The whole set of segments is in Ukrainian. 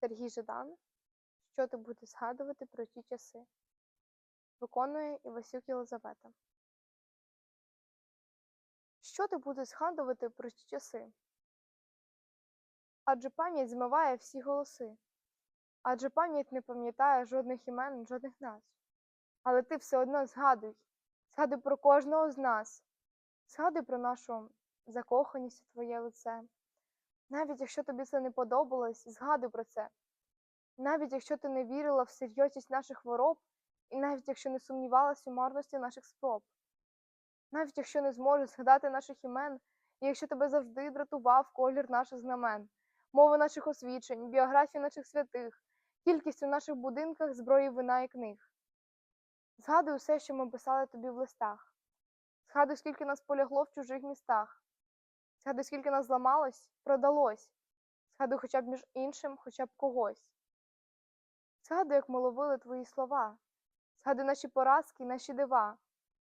Сергій Жадан. Що ти будеш згадувати про ті часи? Виконує Івасюк Єлизавета. Що ти будеш згадувати про ті часи? Адже пам'ять змиває всі голоси. Адже пам'ять не пам'ятає жодних імен, жодних назв. Але ти все одно згадуй, згадуй про кожного з нас, згадуй про нашу закоханість у твоє лице. Навіть якщо тобі це не подобалось, згадуй про це. Навіть якщо ти не вірила в серйозність наших хвороб, і навіть якщо не сумнівалась у марності наших спроб, навіть якщо не зможеш згадати наших імен, і якщо тебе завжди дратував колір наших знамен, мови наших освічень, біографії наших святих, кількість у наших будинках зброї вина і книг. Згадуй усе, що ми писали тобі в листах. Згадуй, скільки нас полягло в чужих містах. Згадуй, скільки нас зламалось, продалось. Згадуй хоча б між іншим, хоча б когось. Згадуй, як ми ловили твої слова. Згадуй наші поразки, наші дива,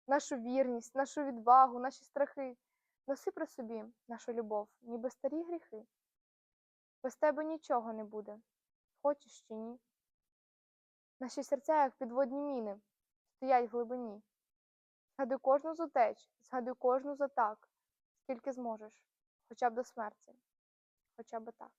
нашу вірність, нашу відвагу, наші страхи. Носи при собі нашу любов, ніби старі гріхи. Без тебе нічого не буде, хочеш чи ні. Наші серця, як підводні міни, стоять в глибині. Згадуй кожну з утеч, згадуй кожну з атак, скільки зможеш, хоча б до смерті, хоча б так.